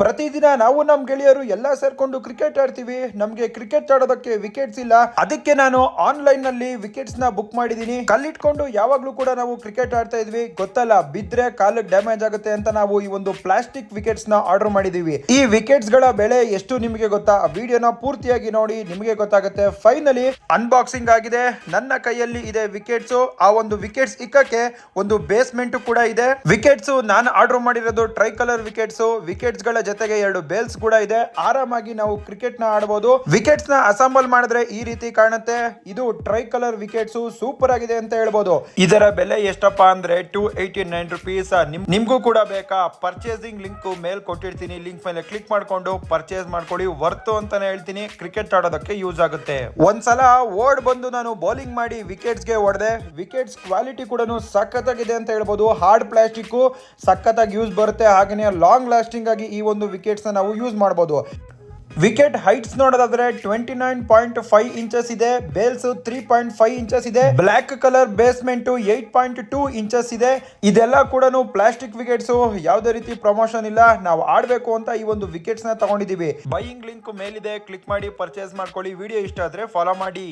ಪ್ರತಿದಿನ ನಾವು ನಮ್ಮ ಗೆಳೆಯರು ಎಲ್ಲ ಸೇರ್ಕೊಂಡು ಕ್ರಿಕೆಟ್ ಆಡ್ತೀವಿ. ನಮ್ಗೆ ಕ್ರಿಕೆಟ್ ಆಡೋದಕ್ಕೆ ವಿಕೆಟ್ಸ್ ಇಲ್ಲ. ಅದಕ್ಕೆ ನಾನು ಆನ್ಲೈನ್ನಲ್ಲಿ ವಿಕೆಟ್ಸ್ನ ಬುಕ್ ಮಾಡಿದೀನಿ. ಕಲ್ಲಿಟ್ಕೊಂಡು ಯಾವಾಗ್ಲೂ ಕೂಡ ನಾವು ಕ್ರಿಕೆಟ್ ಆಡ್ತಾ ಇದ್ವಿ. ಗೊತ್ತಲ್ಲ, ಬಿದ್ರೆ ಕಾಲಕ್ಕೆ ಡ್ಯಾಮೇಜ್ ಆಗುತ್ತೆ ಅಂತ ನಾವು ಈ ಒಂದು ಪ್ಲಾಸ್ಟಿಕ್ ವಿಕೆಟ್ಸ್ನ ಆರ್ಡರ್ ಮಾಡಿದೀವಿ. ಈ ವಿಕೆಟ್ಸ್ಗಳ ಬೆಲೆ ಎಷ್ಟು ನಿಮಗೆ ಗೊತ್ತಾ? ವಿಡಿಯೋನ ಪೂರ್ತಿಯಾಗಿ ನೋಡಿ ನಿಮಗೆ ಗೊತ್ತಾಗುತ್ತೆ. ಫೈನಲಿ ಅನ್ಬಾಕ್ಸಿಂಗ್ ಆಗಿದೆ. ನನ್ನ ಕೈಯಲ್ಲಿ ಇದೆ ವಿಕೆಟ್ಸ್ ಆ ಒಂದು ವಿಕೆಟ್ಸ್ ಇಕ್ಕಕ್ಕೆ ಒಂದು ಬೇಸ್ಮೆಂಟ್ ಕೂಡ ಇದೆ. ವಿಕೆಟ್ಸ್ ನಾನು ಆರ್ಡರ್ ಮಾಡಿರೋದು ಟ್ರೈ ಕಲರ್ ವಿಕೆಟ್ಸ್ ವಿಕೆಟ್ಸ್ಗಳ ಜೊತೆಗೆ ಎರಡು ಬೇಲ್ಸ್ ಕೂಡ ಇದೆ. ಆರಾಮಾಗಿ ನಾವು ಕ್ರಿಕೆಟ್ನ ಆಡಬಹುದು ವಿಕೆಟ್ಸ್ನ ಅಸೆಂಬಲ್ ಮಾಡಿದ್ರೆ ಈ ರೀತಿ ಕಾಣುತ್ತೆ. ಇದು ಟ್ರೈ ಕಲರ್ ವಿಕೆಟ್ಸ್ ಸೂಪರ್ ಆಗಿದೆ ಅಂತ ಹೇಳ್ಬೋದು. ಇದರ ಬೆಲೆ ಎಷ್ಟಪ್ಪ ಅಂದ್ರೆ ಟೂ ಏಯ್ಟಿ ನೈನ್ ರುಪೀಸ್ ನಿಮ್ಗೂ ಕೂಡ ಬೇಕಾ? ಪರ್ಚೇಸಿಂಗ್ ಲಿಂಕ್ ಮೇಲ್ ಕೊಟ್ಟಿರ್ತೀನಿ. ಲಿಂಕ್ ಮೇಲೆ ಕ್ಲಿಕ್ ಮಾಡ್ಕೊಂಡು ಪರ್ಚೇಸ್ ಮಾಡ್ಕೊಳ್ಳಿ. ವರ್ತು ಅಂತಾನೆ ಹೇಳ್ತೀನಿ. ಕ್ರಿಕೆಟ್ ಆಡೋದಕ್ಕೆ ಯೂಸ್ ಆಗುತ್ತೆ. ಒಂದ್ಸಲ ಓಡ್ ಬಂದು ನಾನು ಬೌಲಿಂಗ್ ಮಾಡಿ ವಿಕೆಟ್ಸ್ಗೆ ಹೊಡೆದೆ. ವಿಕೆಟ್ಸ್ ಕ್ವಾಲಿಟಿ ಕೂಡ ಸಖತ್ತಾಗಿದೆ ಅಂತ ಹೇಳ್ಬೋದು. ಹಾರ್ಡ್ ಪ್ಲಾಸ್ಟಿಕ್ ಸಖತ್ತಾಗಿ ಯೂಸ್ ಬರುತ್ತೆ. ಹಾಗೆಯೇ ಲಾಂಗ್ ಲಾಸ್ಟಿಂಗ್ ಆಗಿ ಈ ಒಂದು ವಿಕೆಟ್ಸ್ ನಾವು ಯೂಸ್ ಮಾಡಬಹುದು ವಿಕೆಟ್ ಹೈಟ್ಸ್ ನೋಡೋದಾದ್ರೆ twenty nine point five inches ಇದೆ. Bails three point five inches ಇದೆ. Black colour basement eight point two inches ಇದೆ. ಇದೆಲ್ಲ ಕೂಡ ಪ್ಲಾಸ್ಟಿಕ್ ವಿಕೆಟ್ಸ್ ಯಾವುದೇ ರೀತಿ ಪ್ರಮೋಷನ್ ಇಲ್ಲ. ನಾವು ಆಡಬೇಕು ಅಂತ ಈ ಒಂದು ವಿಕೆಟ್ಸ್ನ ತಗೊಂಡಿದೀವಿ ಬೈಯಿಂಗ್ ಲಿಂಕ್ ಮೇಲಿದೆ. ಕ್ಲಿಕ್ ಮಾಡಿ ಪರ್ಚೇಸ್ ಮಾಡ್ಕೊಳ್ಳಿ. ವಿಡಿಯೋ ಇಷ್ಟ ಆದ್ರೆ ಫಾಲೋ ಮಾಡಿ.